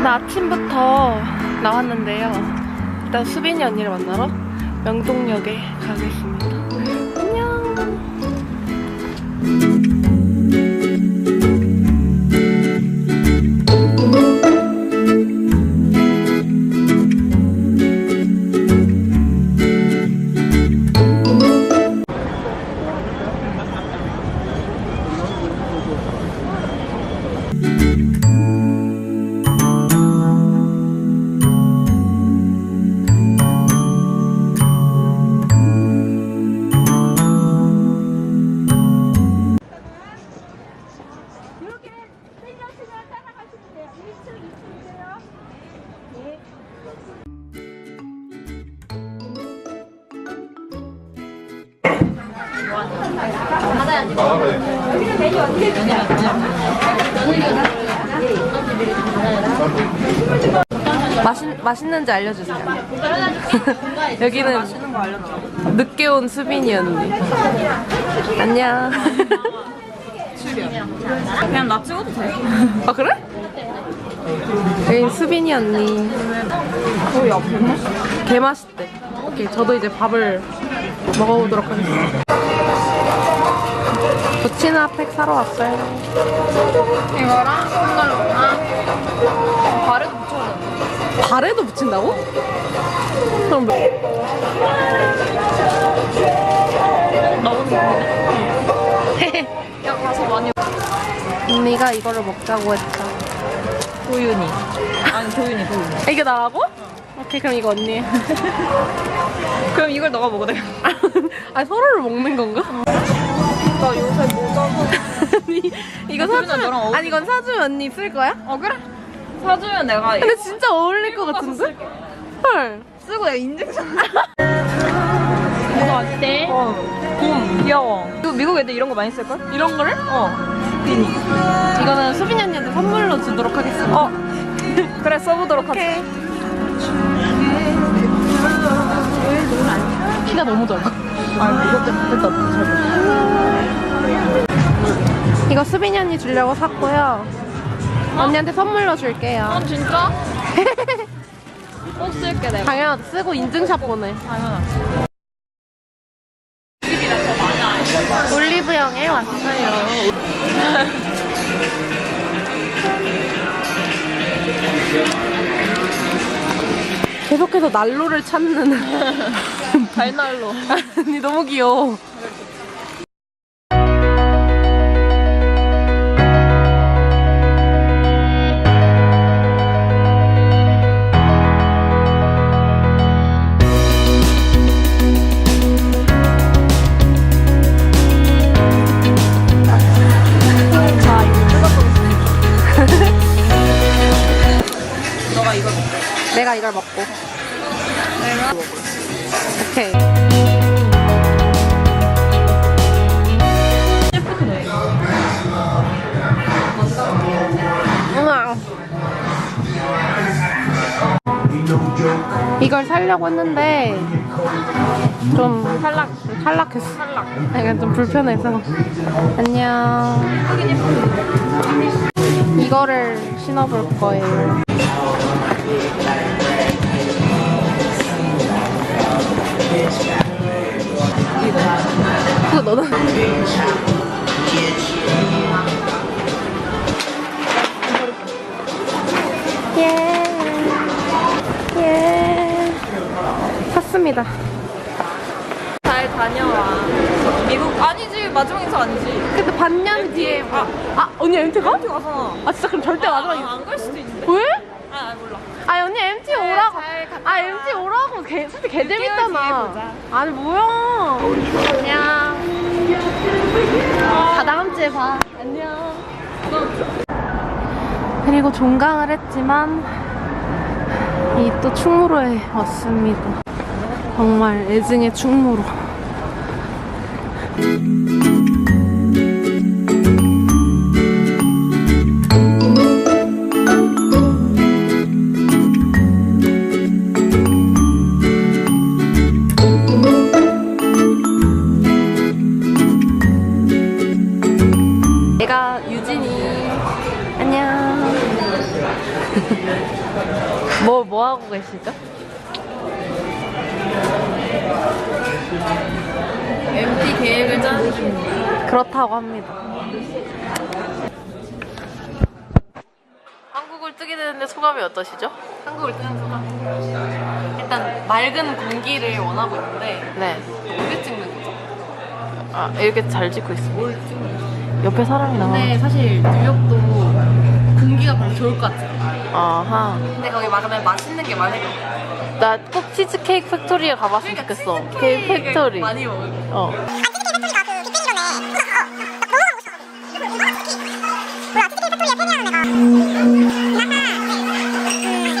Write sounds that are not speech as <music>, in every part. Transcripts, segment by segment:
저는 아침부터 나왔는데요. 일단 수빈이 언니를 만나러 명동역에 가겠습니다. 맛있, 맛있는지 알려주세요. <laughs> 여기는 늦게 온 수빈이 언니. 안녕. 그냥 나 찍어도 돼. <laughs> 아, 그래? 여기 수빈이 언니. 거의 앞에 개 맛있대. 오케이, 저도 이제 밥을 먹어보도록 하겠습니다. 부치나 팩 사러 왔어요. 이거랑 콩가루랑 발에도 붙여야 돼. 발에도 붙인다고? 그럼 뭐- 야 가서 많이 언니가 이거를 먹자고 했다. 도윤이. 아니 도윤이 도윤이. 이게 나라고? 오케이, 그럼 이거 언니. <laughs> 그럼 이걸 너가 먹어도 돼. <laughs> 아, 서로를 먹는 건가? 나 요새 모자 아니, 이거 아, 그러면 사주면, 너랑 어울린다. 아니, 이건 사주면 언니 쓸 거야? 어 그래? 사주면 내가 근데 진짜 어울릴 것 같은데? 헐. 쓰고 내가 인증샷. <laughs> 이거 어때? 어. 봄 귀여워. 이거 미국 애들 이런 거 많이 쓸 걸? 이런 거를? 어. 이거는 수빈이 언니한테 선물로 주도록 하겠습니다. 어. 그래 써보도록 하자. 오케이. 키가 너무 작아. 아 이것 때문에 됐다. 잘 이거 수빈이 언니 주려고 샀고요. 언니한테 선물로 줄게요. 아 진짜? <laughs> 꼭 쓸게 내가. 당연 쓰고 인증샷 보내. 당연하지. 올리브영에 왔어요. <laughs> 계속해서 난로를 찾는 <laughs> 달날로. <laughs> 아니 너무 귀여워. 내가 이걸 먹고. 내가 오케이. 이걸 살려고 했는데 좀 탈락 탈락했어. 탈락. 약간 좀 불편해서. 안녕. 이거를 신어볼 거예요. 그거 너도 예. 예. 샀습니다. 잘 다녀와. 미국 아니지 마지막 인사 아니지. 근데 반년 뒤에 아, 아 언니 MT 가? 어디 가서? 아 진짜 그럼 절대 마지막 인사. 안갈 수도 있는데. 왜? 아 몰라. 아 언니 MT 오라고. 잘 갔다 아 와. MT 오라고 개, 솔직히 개 재밌잖아. 아니 뭐야? 안녕. 다 다음 주에 봐. 안녕. 그리고 종강을 했지만 이 또 충무로에 왔습니다. 정말 애증의 충무로. 뭐, 뭐 하고 계시죠? MT 계획을 짜는 중. 그렇다고 합니다. 한국을 뜨게 되는데 소감이 어떠시죠? 한국을 뜨는 소감. 일단 맑은 공기를 원하고 있는데 네. 어디 찍는 거죠? 아, 이렇게 잘 찍고 있습니다. 뭘 찍는 거죠? 옆에 사람이 나와. 근데 사실 뉴욕도 공기가 별로 좋을 것 같아요. 아하. 근데 거기 가면 맛있는 게 많을 것 같아요. 나 꼭 치즈케이크 팩토리에 가봤으면 좋겠어. 케이크 팩토리. 많이 먹을 거. 어.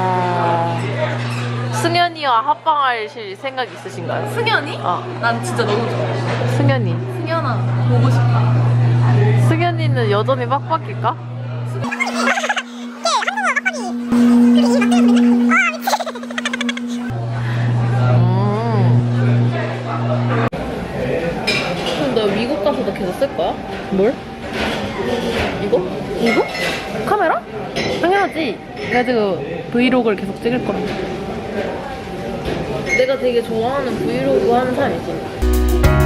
아, 승현이와 합방하실 생각 있으신가요? 승현이? 어, 난 진짜 너무 좋아. 승현이. 승현아 보고 싶다. 승현이는 여전히 빡빡일까? 계속 쓸 거야? 뭘? 이거? 이거? 카메라? 당연하지. 그래가지고 브이로그를 계속 찍을 거라. 내가 되게 좋아하는 브이로그 하는 사람 있잖아.